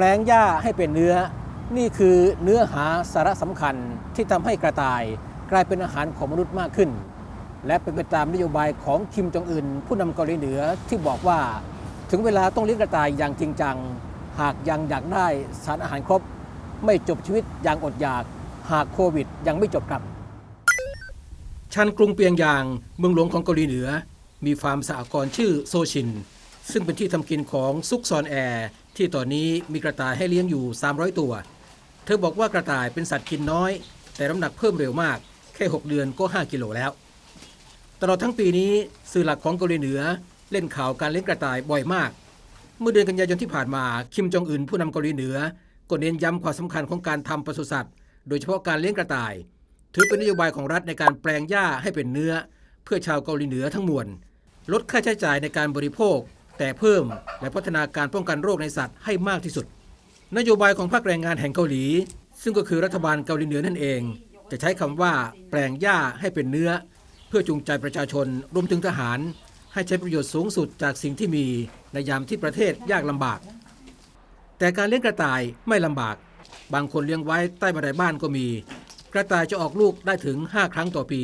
แปลงหญ้าให้เป็นเนื้อ นี่คือเนื้อหาสาระสำคัญที่ทำให้กระต่าย กลายเป็นอาหารของมนุษย์มากขึ้น และเป็นไปตามนโยบายของคิมจองอึนผู้นำเกาหลีเหนือที่บอกว่า ถึงเวลาต้องเลี้ยงกระต่ายอย่างจริงจัง หากยังอยากได้สารอาหารครบ ไม่จบชีวิตอย่างอดอยาก หากโควิด ยังไม่จบครับชันกรุงเปียงยาง เมืองหลวงของเกาหลีเหนือ มีฟาร์มสหกรณ์ชื่อโซชิน ซึ่งเป็นที่ทำกินของซุกซอนแอร์ ที่ตอนนี้มีกระต่ายให้เลี้ยงอยู่ 300 ตัว เธอบอกว่ากระต่ายเป็นสัตว์กินน้อย แต่น้ำหนักเพิ่มเร็วมาก แค่ 6 เดือนก็ 5 กิโลแล้ว ตลอดทั้งปีนี้สื่อหลักของเกาหลีเหนือเล่นข่าวการเลี้ยงกระต่ายบ่อยมาก เมื่อเดือนกันยายนที่ผ่านมาคิมจองอึนผู้นำเกาหลีเหนือก็เน้นย้ำความสำคัญของการทำปศุสัตว์ โดยเฉพาะการเลี้ยงกระต่าย ถือเป็นนโยบายของรัฐในการแปลงหญ้าให้เป็นเนื้อ เพื่อชาวเกาหลีเหนือทั้งมวลลดค่าใช้จ่ายในการบริโภค แต่เพิ่มและพัฒนาการป้องกันโรคในสัตว์ให้มากที่สุด นโยบายของภาคแรงงานแห่งเกาหลี ซึ่งก็คือรัฐบาลเกาหลีเหนือนั่นเอง จะใช้คำว่าแปลงหญ้าให้เป็นเนื้อ เพื่อจูงใจประชาชนรวมถึงทหาร ให้ใช้ประโยชน์สูงสุดจากสิ่งที่มีในยามที่ประเทศยากลำบาก แต่การเลี้ยงกระต่ายไม่ลำบาก บางคนเลี้ยงไว้ใต้บันไดบ้านก็มี กระต่ายจะออกลูกได้ถึง 5 ครั้งต่อปี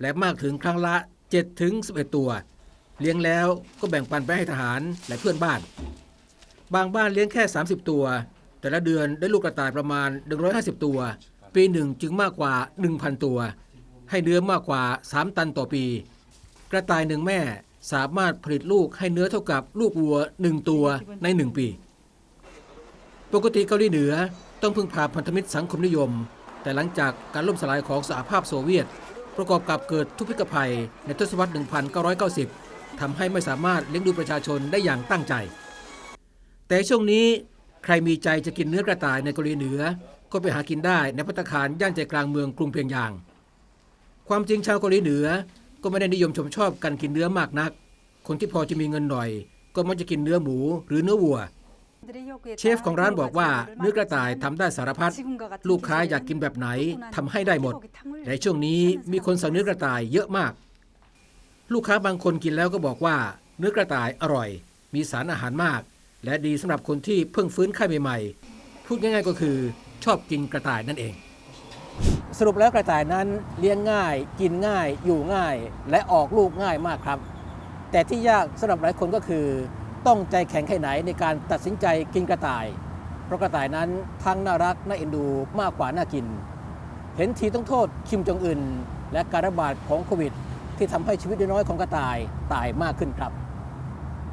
และมากถึงครั้งละ7ถึง11 ตัว เลี้ยงแล้วก็แบ่งปันไปให้ทหารและเพื่อนบ้าน บางบ้านเลี้ยงแค่ 30 ตัว แต่ละเดือนได้ลูกกระต่ายประมาณ 150 ตัว ปีหนึ่งจึงมากกว่า 1,000 ตัว ให้เนื้อมากกว่า 3 ตันต่อปี กระต่ายหนึ่งแม่สามารถผลิตลูกให้เนื้อเท่ากับลูกวัว 1 ตัวใน 1 ปี ปกติเกาหลีเหนือต้องพึ่งพาพันธมิตรสังคมนิยม แต่หลังจากการล่มสลายของสหภาพโซเวียต ประกอบกับเกิดทุพพิกภัยในทศวรรษ 1990 ทำให้ไม่สามารถเลี้ยงดูประชาชนได้อย่างตั้งใจ แต่ช่วงนี้ใครมีใจจะกินเนื้อกระต่ายในเกาหลีเหนือ ก็ไปหากินได้ในพัตตาคารย่านใจกลางเมืองกรุงเพียงยาง ความจริงชาวเกาหลีเหนือก็ไม่ได้นิยมชมชอบการกินเนื้อมากนัก คนที่พอจะมีเงินหน่อย ก็มักจะกินเนื้อหมูหรือเนื้อวัว เชฟของร้านบอกว่าเนื้อกระต่ายทำได้สารพัดลูกค้าอยากกินแบบไหนทำให้ได้หมดในช่วงนี้มีคนสั่งเนื้อกระต่ายเยอะมาก ลูกค้าบางคนกินแล้วก็บอกว่า เนื้อกระต่ายอร่อย มีสารอาหารมาก และดีสำหรับคนที่เพิ่งฟื้นไข้ใหม่ๆ พูดง่ายๆก็คือชอบกินกระต่ายนั่นเอง สรุปแล้วกระต่ายนั้นเลี้ยงง่าย กินง่าย อยู่ง่าย และออกลูกง่ายมากครับ แต่ที่ยากสำหรับหลายคนก็คือ ต้องใจแข็งแค่ไหนในการตัดสินใจกินกระต่าย เพราะกระต่ายนั้นทั้งน่ารักน่าเอ็นดูมากกว่าน่ากิน เห็นทีต้องโทษคิมจองอึนและการระบาดของโควิด ที่ทำให้ชีวิตน้อยของกระต่ายตายมากขึ้นครับ